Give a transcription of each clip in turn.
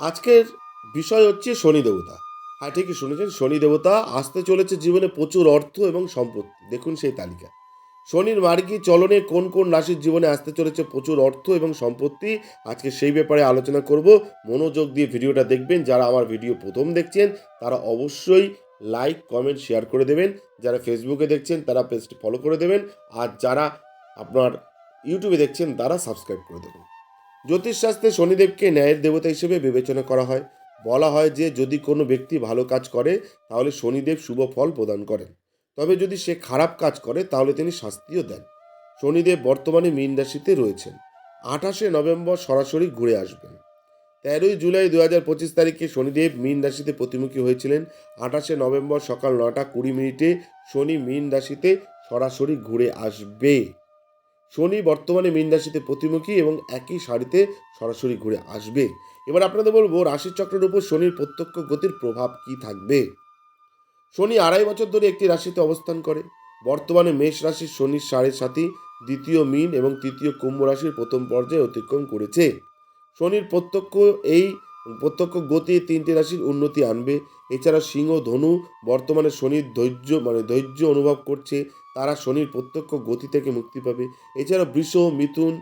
আজকের বিষয় হচ্ছে শনি দেবতা। হ্যাঁ ঠিকই শুনেছেন, শনি দেবতা আসতে চলেছে জীবনে প্রচুর অর্থ এবং সম্পত্তি। দেখুন সেই তালিকা। শনির মার্গী চলনে কোন কোন রাশির জীবনে আসতে চলেছে প্রচুর অর্থ এবং সম্পত্তি, আজকে সেই ব্যাপারে আলোচনা করব। মনোযোগ দিয়ে ভিডিওটা দেখবেন, যারা আমার ভিডিও প্রথম দেখছেন, তারা অবশ্যই লাইক, কমেন্ট, শেয়ার করে দেবেন। যারা ফেসবুকে দেখছেন, তারা পেজটি ফলো করে দেবেন। আর যারা আপনার ইউটিউবে দেখছেন, তারা সাবস্ক্রাইব করে দেবেন। জ্যোতিষশাস্ত্রে শনিদেবকে ন্যায়ের দেবতা হিসেবে বিবেচনা করা হয়। বলা হয় যে, যদি কোনো ব্যক্তি ভালো কাজ করে, তাহলে শনিদেব শুভ ফল প্রদান করেন। তবে যদি সে খারাপ কাজ করে, তাহলে তিনি শাস্তিও দেন। শনিদেব বর্তমানে মীন রাশিতে রয়েছেন। আঠাশে নভেম্বর সরাসরি ঘুরে আসবেন। তেরোই জুলাই দু হাজার পঁচিশ তারিখে শনিদেব মীন রাশিতে প্রতিমুখী হয়েছিলেন। আঠাশে নভেম্বর সকাল নটা কুড়ি মিনিটে শনি মীন রাশিতে সরাসরি ঘুরে আসবে। শনি বর্তমানে মীন রাশিতে প্রতিমুখী এবং একই সারিতে সরাসরি ঘুরে আসবে। এবার আপনাদের বলব রাশিচক্রের উপর শনির প্রত্যক্ষ গতির প্রভাব কি থাকবে? শনি আড়াই বছর ধরে একটি রাশিতে অবস্থান করে। বর্তমানে মেষ রাশির শনির সাড়ে সাথী দ্বিতীয় মীন এবং তৃতীয় কুম্ভ রাশির প্রথম পর্যায়ে অতিক্রম করেছে। শনির প্রত্যক্ষ এই প্রত্যক্ষ গতি তিনটি রাশির উন্নতি আনবে। এছাড়া সিংহ ধনু বর্তমানে শনির ধৈর্য মানে ধৈর্য অনুভব করছে। তারা শনির প্রত্যক্ষ গতি থেকে মুক্তি পাবে। এছাড়া বৃষ, মিথুন,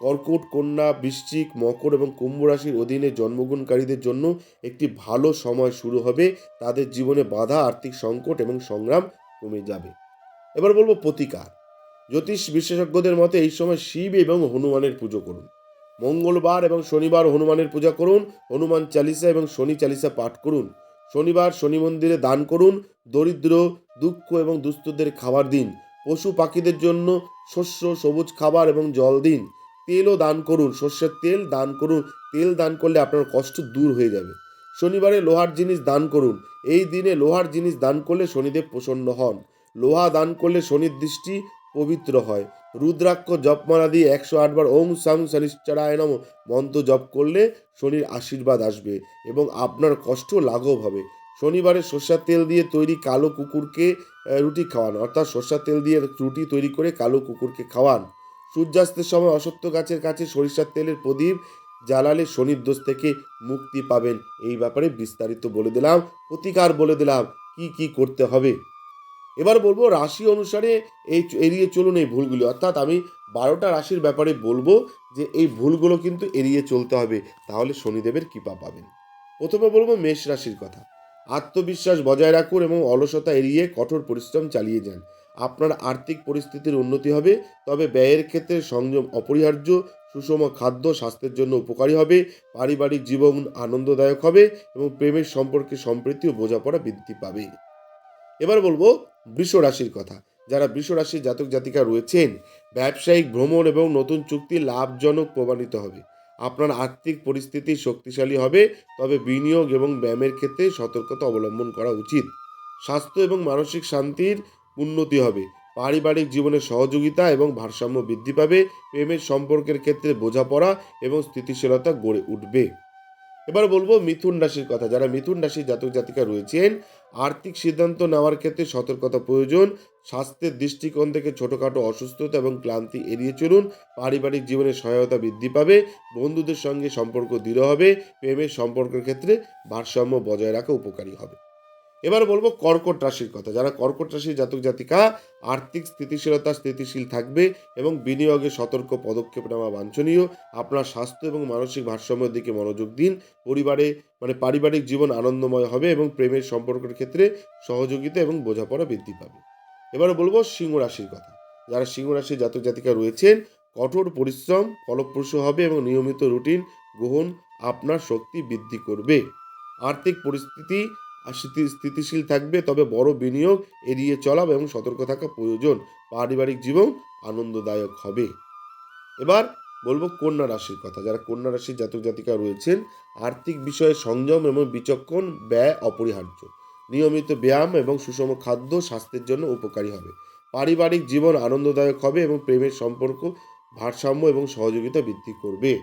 কর্কট, কন্যা, বৃশ্চিক, মকর এবং কুম্ভ রাশির অধীনে জন্মগ্রহণকারীদের জন্য একটি ভালো সময় শুরু হবে। তাদের জীবনে বাধা, আর্থিক সংকট এবং সংগ্রাম কমে যাবে। এবার বলব প্রতিকার। জ্যোতিষ বিশেষজ্ঞদের মতে এই সময় শিব এবং হনুমানের পুজো করুন। মঙ্গলবার এবং শনিবার হনুমানের পূজা করুন, হনুমান চালিসা এবং শনি চালিসা পাঠ করুন। শনিবার শনি মন্দিরে দান করুন, দরিদ্র, দুঃখ এবং দুস্থদের খাবার দিন। পশু পাখিদের জন্য শস্য, সবুজ খাবার এবং জল দিন। তেলও দান করুন, সর্ষের তেল দান করুন। তেল দান করলে আপনার কষ্ট দূর হয়ে যাবে। শনিবারে লোহার জিনিস দান করুন। এই দিনে লোহার জিনিস দান করলে শনিদেব প্রসন্ন হন। লোহা দান করলে শনির দৃষ্টি পবিত্র হয়। রুদ্রাক্ষ জপমালা দিয়ে একশো আটবার ওং সাং শনিশ্চরায় নম। মন্ত্র জপ করলে শনির আশীর্বাদ আসবে এবং আপনার কষ্ট লাঘব হবে। শনিবারে সর্ষার তেল দিয়ে তৈরি কালো কুকুরকে রুটি খাওয়ান। অর্থাৎ সর্ষার তেল দিয়ে রুটি তৈরি করে কালো কুকুরকে খাওয়ান। সূর্যাস্তের সময় অসত্য গাছের কাছে সরিষার তেলের প্রদীপ জ্বালালে শনির দোষ থেকে মুক্তি পাবেন। এই ব্যাপারে বিস্তারিত বলে দিলাম, প্রতিকার বলে দিলাম, কি কি করতে হবে? এবার বলব রাশি অনুসারে এই এড়িয়ে চলুন এই ভুলগুলি। অর্থাৎ আমি বারোটা রাশির ব্যাপারে বলব যে এই ভুলগুলো কিন্তু এড়িয়ে চলতে হবে, তাহলে শনিদেবের কৃপা পাবেন। প্রথমে বলব মেষ রাশির কথা। আত্মবিশ্বাস বজায় রাখুন এবং অলসতা এড়িয়ে কঠোর পরিশ্রম চালিয়ে যান। আপনার আর্থিক পরিস্থিতির উন্নতি হবে, তবে ব্যয়ের ক্ষেত্রে সংযম অপরিহার্য, সুষম খাদ্য স্বাস্থ্যের জন্য উপকারী হবে, পারিবারিক জীবন আনন্দদায়ক হবে এবং প্রেমের সম্পর্কে সম্প্রীতি ও বোঝাপড়া বৃদ্ধি পাবে। এবার বলব বৃষ রাশির কথা। যারা বৃষ রাশির জাতক জাতিকা রয়েছেন, ব্যবসায়িক ভ্রমণ এবং নতুন চুক্তি লাভজনক প্রমাণিত হবে। আপনার আর্থিক পরিস্থিতি শক্তিশালী হবে, তবে বিনিয়োগ এবং ব্যায়ামের ক্ষেত্রে সতর্কতা অবলম্বন করা উচিত। স্বাস্থ্য এবং মানসিক শান্তির উন্নতি হবে। পারিবারিক জীবনে সহযোগিতা এবং ভারসাম্য বৃদ্ধি পাবে। প্রেমের সম্পর্কের ক্ষেত্রে বোঝাপড়া এবং স্থিতিশীলতা গড়ে উঠবে। এবার বলব মিথুন রাশির কথা। যারা মিথুন রাশির জাতক জাতিকা রয়েছেন, আর্থিক সিদ্ধান্ত নেওয়ার ক্ষেত্রে সতর্কতা প্রয়োজন। স্বাস্থ্যের দৃষ্টিকোণ থেকে ছোটোখাটো অসুস্থতা এবং ক্লান্তি এড়িয়ে চলুন। পারিবারিক জীবনে সহায়তা বৃদ্ধি পাবে, বন্ধুদের সঙ্গে সম্পর্ক দৃঢ় হবে, প্রেমের সম্পর্কের ক্ষেত্রে ভারসাম্য বজায় রাখা উপকারী হবে। এবার বলব কর্কট রাশির কথা। যারা কর্কট রাশির জাতক জাতিকা, আর্থিক স্থিতিশীলতা স্থিতিশীল থাকবে এবং বিনিয়োগে সতর্ক পদক্ষেপ নেওয়া বাঞ্ছনীয়। আপনার স্বাস্থ্য এবং মানসিক ভারসাম্যের দিকে মনোযোগ দিন। পরিবারে মানে পারিবারিক জীবন আনন্দময় হবে এবং প্রেমের সম্পর্কের ক্ষেত্রে সহযোগিতা এবং বোঝাপড়া বৃদ্ধি পাবে। এবার বলব সিংহ রাশির কথা। যারা সিংহ রাশির জাতক জাতিকা রয়েছেন, কঠোর পরিশ্রম ফলপ্রসূ হবে এবং নিয়মিত রুটিন গ্রহণ আপনার শক্তি বৃদ্ধি করবে। আর্থিক পরিস্থিতি স্থিতিশীল থাকবে, তবে বড় বিনিয়োগ এড়িয়ে চলা এবং সতর্ক থাকা প্রয়োজন। পারিবারিক জীবন আনন্দদায়ক হবে। এবার বলব কন্যা রাশির কথা। যারা কন্যা রাশির জাতক জাতিকা রয়েছেন, আর্থিক বিষয়ে সংযম এবং বিচক্ষণ, ব্যয় অপরিহার্য। নিয়মিত ব্যায়াম এবং সুষম খাদ্য স্বাস্থ্যের জন্য উপকারী হবে। পারিবারিক জীবন আনন্দদায়ক হবে এবং প্রেমের সম্পর্ক ভারসাম্য এবং সহযোগিতা বৃদ্ধি করবে।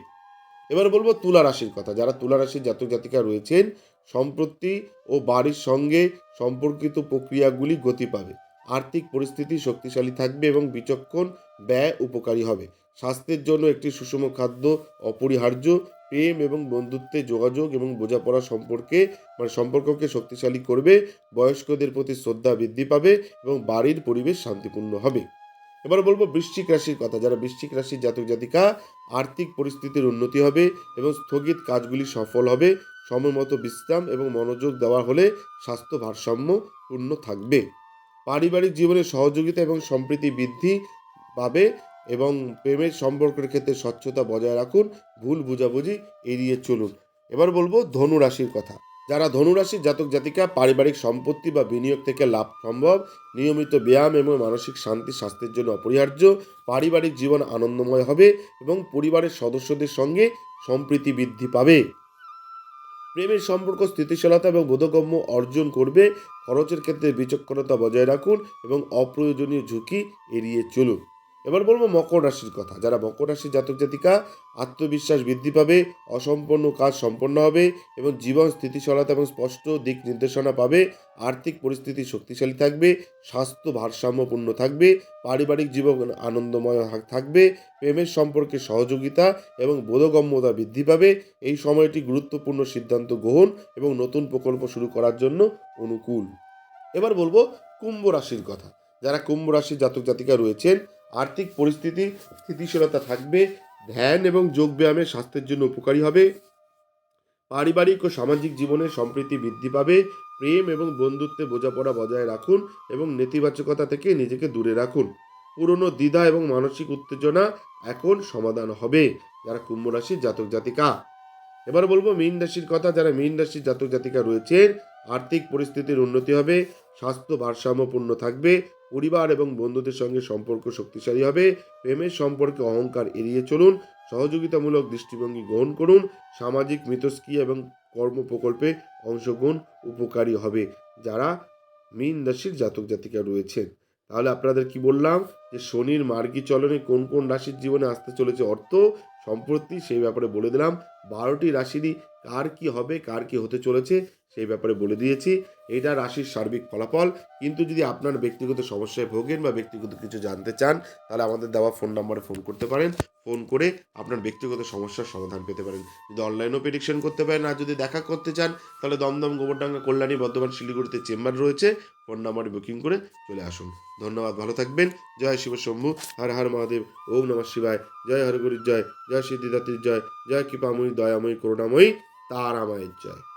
এবার বলব তুলা রাশির কথা। যারা তুলা রাশির জাতক জাতিকা রয়েছেন সম্পত্তি ও বাড়ির সঙ্গে সম্পর্কিত প্রক্রিয়াগুলি গতি পাবে। আর্থিক পরিস্থিতি শক্তিশালী থাকবে এবং বিচক্ষণ ব্যয় উপকারী হবে। স্বাস্থ্যের জন্য একটি সুষম খাদ্য অপরিহার্য, প্রেম এবং বন্ধুত্বে যোগাযোগ এবং বোঝাপড়া সম্পর্কে মানে সম্পর্ককে শক্তিশালী করবে, বয়স্কদের প্রতি শ্রদ্ধা বৃদ্ধি পাবে এবং বাড়ির পরিবেশ শান্তিপূর্ণ হবে। এবার বলব বৃশ্চিক রাশির কথা। যারা বৃশ্চিক রাশির জাতক জাতিকা, আর্থিক পরিস্থিতির উন্নতি হবে এবং স্থগিত কাজগুলি সফল হবে। সময় মতো বিশ্রাম এবং মনোযোগ দেওয়া হলে স্বাস্থ্য ভারসাম্য পূর্ণ থাকবে। পারিবারিক জীবনে সহযোগিতা এবং সম্প্রীতি বৃদ্ধি পাবে এবং প্রেমের সম্পর্কের ক্ষেত্রে স্বচ্ছতা বজায় রাখুন। ভুল বুঝাবুঝি এড়িয়ে চলুন। এবার বলব ধনু রাশির কথা। যারা ধনুরাশির জাতক জাতিকা, পারিবারিক সম্পত্তি বা বিনিয়োগ থেকে লাভ সম্ভব, নিয়মিত ব্যায়াম এবং মানসিক শান্তি স্বাস্থ্যের জন্য অপরিহার্য, পারিবারিক জীবন আনন্দময় হবে এবং পরিবারের সদস্যদের সঙ্গে সম্প্রীতি বৃদ্ধি পাবে। প্রেমের সম্পর্ক স্থিতিশীলতা এবং বোধগম্য অর্জন করবে, খরচের ক্ষেত্রে বিচক্ষণতা বজায় রাখুন এবং অপ্রয়োজনীয় ঝুঁকি এড়িয়ে চলুন। এবার বলব মকর রাশির কথা। যারা মকর রাশির জাতক জাতিকা, আত্মবিশ্বাস বৃদ্ধি পাবে অসম্পন্ন কাজ সম্পন্ন হবে এবং জীবন স্থিতিশীলতা এবং স্পষ্ট দিক নির্দেশনা পাবে, আর্থিক পরিস্থিতি শক্তিশালী থাকবে, স্বাস্থ্য ভারসাম্যপূর্ণ থাকবে, পারিবারিক জীবন আনন্দময় থাকবে, প্রেমের সম্পর্কে সহযোগিতা এবং বোধগম্যতা বৃদ্ধি পাবে, এই সময়টি গুরুত্বপূর্ণ সিদ্ধান্ত গ্রহণ এবং নতুন প্রকল্প শুরু করার জন্য অনুকূল। এবার বলব কুম্ভ রাশির কথা। যারা কুম্ভ রাশির জাতক জাতিকা রয়েছেন আর্থিক পরিস্থিতি, স্থিতিশীলতা থাকবে, ধ্যান এবং যোগব্যায়ামে স্বাস্থ্যের জন্য উপকারী হবে। পারিবারিক ও সামাজিক জীবনে সম্প্রীতি বৃদ্ধি পাবে। প্রেম এবং বন্ধুত্বে বোঝাপড়া বজায় রাখুন এবং নেতিবাচকতা থেকে নিজেকে দূরে রাখুন। পুরনো দ্বিধা এবং মানসিক উত্তেজনা এখন সমাধান হবে। যারা কুম্ভ রাশির জাতক জাতিকা। এবার বলব মীন রাশির কথা। যারা মীন রাশির জাতক জাতিকা রয়েছেন, আর্থিক পরিস্থিতির উন্নতি হবে, স্বাস্থ্য ভারসাম্যপূর্ণ থাকবে পরিবার এবং বন্ধুদের সঙ্গে সম্পর্ক শক্তিশালী হবে। প্রেমের সম্পর্কে অহংকার এড়িয়ে চলুন। সহযোগিতামূলক দৃষ্টিভঙ্গি গ্রহণ করুন। সামাজিক মিতস্ক্রিয়া এবং কর্ম প্রকল্পে অংশগ্রহণ উপকারী হবে। যারা মীন রাশির জাতক জাতিকা রয়েছেন, তাহলে আপনাদের কি বললাম? যে শনির মার্গী চলনে কোন কোন রাশির জীবনে আসতে চলেছে অর্থ, সম্পত্তি সেই ব্যাপারে বলে দিলাম। বারোটি রাশিরই কার কি হবে, কার কি হতে চলেছে সেই ব্যাপারে বলে দিয়েছি, এটা রাশির সার্বিক ফলাফল। কিন্তু যদি আপনার ব্যক্তিগত সমস্যায় ভোগেন বা ব্যক্তিগত কিছু জানতে চান, তাহলে আমাদের দেওয়া ফোন নাম্বারে ফোন করতে পারেন। ফোন করে আপনার ব্যক্তিগত সমস্যার সমাধান পেতে পারেন। যদি অনলাইনেও প্রেডিকশন করতে পারেন, আর যদি দেখা করতে চান, তাহলে দমদম, গোবরডাঙ্গা, কল্যাণী, বর্ধমান, শিলিগুড়িতে চেম্বার রয়েছে। ফোন নাম্বারে বুকিং করে চলে আসুন। ধন্যবাদ, ভালো থাকবেন। জয় শিব শম্ভু, হর হর মহাদেব, ওম নমঃ শিবায়। জয় হরগুরির জয় জয় সিদ্ধিদাত্রীর জয় জয় কৃপাময়ী, দয়াময়ী, করুণাময়ী, তারামায়ের জয়।